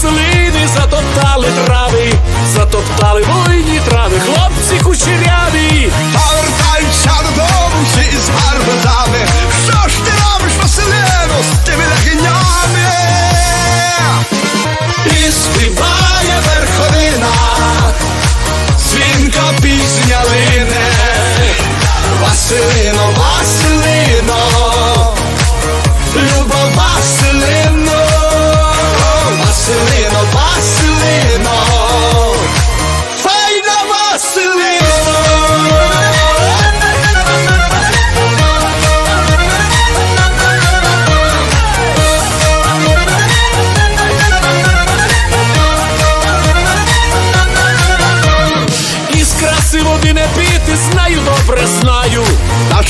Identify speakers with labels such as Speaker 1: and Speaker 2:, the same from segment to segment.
Speaker 1: слини затоптали трави, затоптали вольні трави, хлопці кучеряві. Повертаються додому всі з барбатами. Що ж ти робиш, Василину, з тими легенями? І співає верховина, дзвінка пісня лине, Василино, Василино.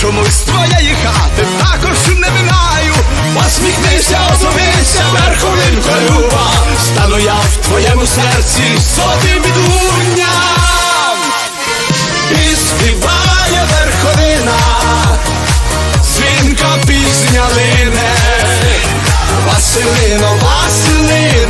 Speaker 1: Чомусь твоєї хати також не минаю. Посміхнися, озовися, верховинко люба, стану я в твоєму серці сотим відлунням. І співає верховина, дзвінка пісня лине, Василино, Василино,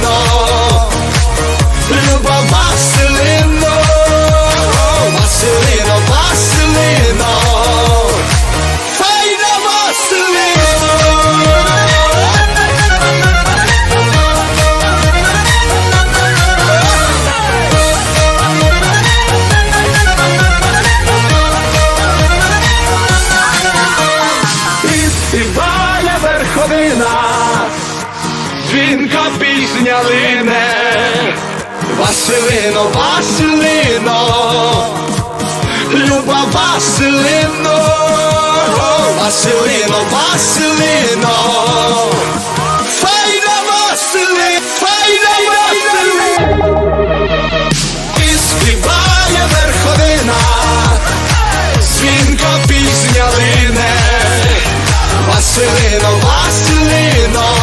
Speaker 1: дзвінка пісня лине, Василино, Василино, Люба Василино, Василино, Василино, Файна Васили, Файна Василино, і співає верховина, дзвінка пісня Василино, Василино.